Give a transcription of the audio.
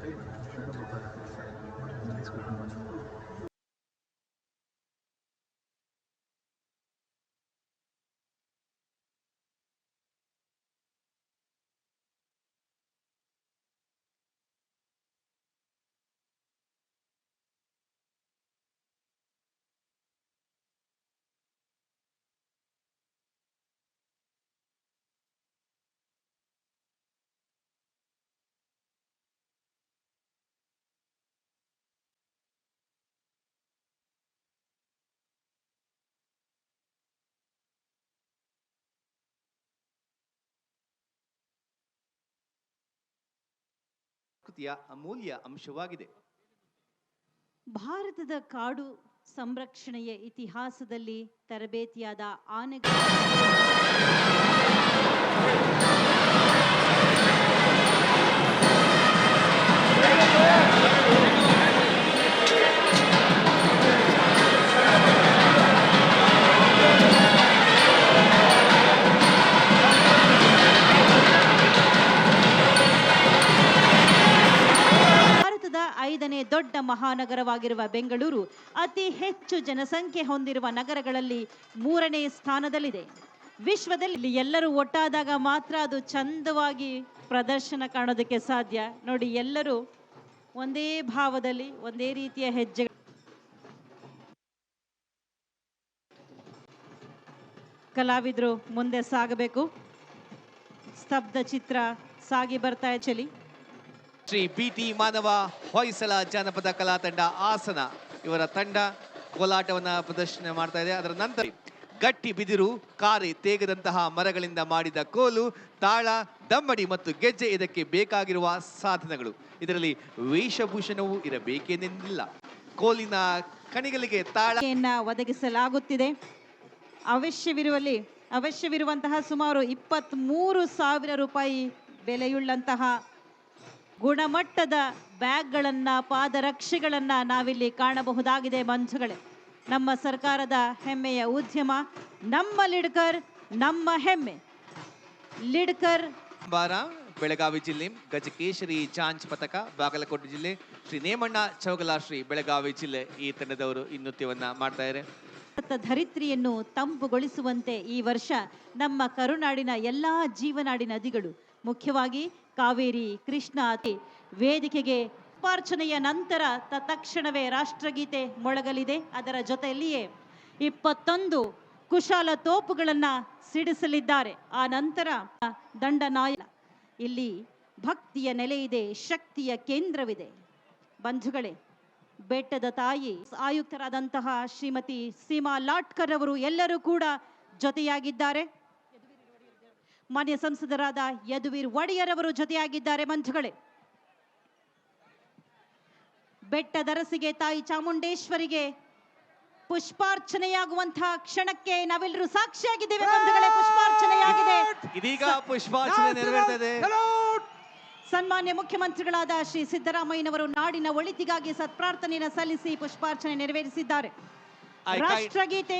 ちょっと待ってください。ಕೃತಿಯ ಅಮೂಲ್ಯ ಅಂಶವಾಗಿದೆ. ಭಾರತದ ಕಾಡು ಸಂರಕ್ಷಣೆಯ ಇತಿಹಾಸದಲ್ಲಿ ತರಬೇತಿಯಾದ ಆನೆ ಐದನೇ ದೊಡ್ಡ ಮಹಾನಗರವಾಗಿರುವ ಬೆಂಗಳೂರು ಅತಿ ಹೆಚ್ಚು ಜನಸಂಖ್ಯೆ ಹೊಂದಿರುವ ನಗರಗಳಲ್ಲಿ ಮೂರನೇ ಸ್ಥಾನದಲ್ಲಿದೆ. ವಿಶ್ವದಲ್ಲಿ ಎಲ್ಲರೂ ಒಟ್ಟಾದಾಗ ಮಾತ್ರ ಅದು ಚಂದವಾಗಿ ಪ್ರದರ್ಶನ ಕಾಣೋದಕ್ಕೆ ಸಾಧ್ಯ. ನೋಡಿ, ಎಲ್ಲರೂ ಒಂದೇ ಭಾವದಲ್ಲಿ, ಒಂದೇ ರೀತಿಯ ಹೆಜ್ಜೆ ಕಲಾವಿದರು ಮುಂದೆ ಸಾಗಬೇಕು. ಸ್ತಬ್ಧ ಚಿತ್ರ ಸಾಗಿ ಬರ್ತಾ ಚಲಿ ಶ್ರೀ ಪಿ ಟಿ ಮಾನವ ಹೊಯ್ಸಳ ಜಾನಪದ ಕಲಾ ತಂಡ ಆಸನ ಇವರ ತಂಡ ಕೋಲಾಟವನ್ನ ಪ್ರದರ್ಶನ ಮಾಡ್ತಾ ಇದೆ. ಅದರ ನಂತರ ಗಟ್ಟಿ ಬಿದಿರು, ಕಾರಿ ತೇಗದಂತಹ ಮರಗಳಿಂದ ಮಾಡಿದ ಕೋಲು, ತಾಳ, ದಮ್ಮಡಿ ಮತ್ತು ಗೆಜ್ಜೆ ಇದಕ್ಕೆ ಬೇಕಾಗಿರುವ ಸಾಧನಗಳು. ಇದರಲ್ಲಿ ವೇಷಭೂಷಣವೂ ಇರಬೇಕೆಂದಿಲ್ಲ ಕೋಲಿನ ಕಣಿಗಳಿಗೆ ತಾಳ ಯನ್ನ ಒದಗಿಸಲಾಗುತ್ತಿದೆ. ಅವಶ್ಯವಿರುವಲ್ಲಿ, ಅವಶ್ಯವಿರುವಂತಹ ಸುಮಾರು ಇಪ್ಪತ್ತ್ ಮೂರು ಸಾವಿರ ರೂಪಾಯಿ ಬೆಲೆಯುಳ್ಳಂತಹ ಗುಣಮಟ್ಟದ ಬ್ಯಾಗ್ಗಳನ್ನು ಪಾದರಕ್ಷೆಗಳನ್ನು ನಾವಿಲ್ಲಿ ಕಾಣಬಹುದಾಗಿದೆ ಮಂಜುಗಳೇ ನಮ್ಮ ಸರ್ಕಾರದ ಹೆಮ್ಮೆಯ ಉದ್ಯಮ ನಮ್ಮ ಲಿಡ್ಕರ್ ನಮ್ಮ ಹೆಮ್ಮೆ. ಲಿಡ್ಕರ್ ಬಾರ ಬೆಳಗಾವಿ ಜಿಲ್ಲೆ ಗಜಕೇಶರಿ ಚಾಂಚ್ ಪತಕ ಬಾಗಲಕೋಟೆ ಜಿಲ್ಲೆ ಶ್ರೀ ನೇಮಣ್ಣ ಚೌಗಲ ಶ್ರೀ ಬೆಳಗಾವಿ ಜಿಲ್ಲೆ ಈ ತಂಡದವರು ಈ ನೃತ್ಯವನ್ನ ಮಾಡ್ತಾ ಇದ್ದಾರೆ ಧರಿತ್ರಿಯನ್ನು ತಂಪುಗೊಳಿಸುವಂತೆ ಈ ವರ್ಷ ನಮ್ಮ ಕರುನಾಡಿನ ಎಲ್ಲಾ ಜೀವನಾಡಿ ನದಿಗಳು ಮುಖ್ಯವಾಗಿ ಕಾವೇರಿ ಕೃಷ್ಣ ಅತಿ ವೇದಿಕೆಗೆ ಪಾರ್ಚನೆಯ ನಂತರ ತಕ್ಷಣವೇ ರಾಷ್ಟ್ರಗೀತೆ ಮೊಳಗಲಿದೆ. ಅದರ ಜೊತೆಯಲ್ಲಿಯೇ ಇಪ್ಪತ್ತೊಂದು ಕುಶಾಲ ತೋಪುಗಳನ್ನ ಸಿಡಿಸಲಿದ್ದಾರೆ. ಆ ನಂತರ ದಂಡನಾಯ ಇಲ್ಲಿ ಭಕ್ತಿಯ ನೆಲೆಯಿದೆ ಶಕ್ತಿಯ ಕೇಂದ್ರವಿದೆ. ಬಂಧುಗಳೇ, ಬೆಟ್ಟದ ತಾಯಿ, ಆಯುಕ್ತರಾದಂತಹ ಶ್ರೀಮತಿ ಸೀಮಾ ಲಾಟ್ಕರ್ ಅವರು ಎಲ್ಲರೂ ಕೂಡ ಜೊತೆಯಾಗಿದ್ದಾರೆ. ಮಾನ್ಯ ಸಂಸದರಾದ ಯದುವೀರ್ ಒಡೆಯರ್ ಅವರು ಜೊತೆಯಾಗಿದ್ದಾರೆ ಮಂಜುಗಳೇ ಬೆಟ್ಟದರಸಿಗೆ ತಾಯಿ ಚಾಮುಂಡೇಶ್ವರಿಗೆ ಪುಷ್ಪಾರ್ಚನೆಯಾಗುವಂತಹ ಕ್ಷಣಕ್ಕೆ ನಾವೆಲ್ಲರೂ ಸಾಕ್ಷಿಯಾಗಿದ್ದೇವೆ ಬಂಧುಗಳೇ ಪುಷ್ಪಾರ್ಚನೆಯಾಗಿದೆ. ಇದೀಗ ಪುಷ್ಪಾರ್ಚನೆ ಸನ್ಮಾನ್ಯ ಮುಖ್ಯಮಂತ್ರಿಗಳಾದ ಶ್ರೀ ಸಿದ್ದರಾಮಯ್ಯನವರು ನಾಡಿನ ಒಳಿತಿಗಾಗಿ ಸತ್ಪ್ರಾರ್ಥನೆಯನ್ನು ಸಲ್ಲಿಸಿ ಪುಷ್ಪಾರ್ಚನೆ ನೆರವೇರಿಸಿದ್ದಾರೆ. ರಾಷ್ಟ್ರಗೀತೆ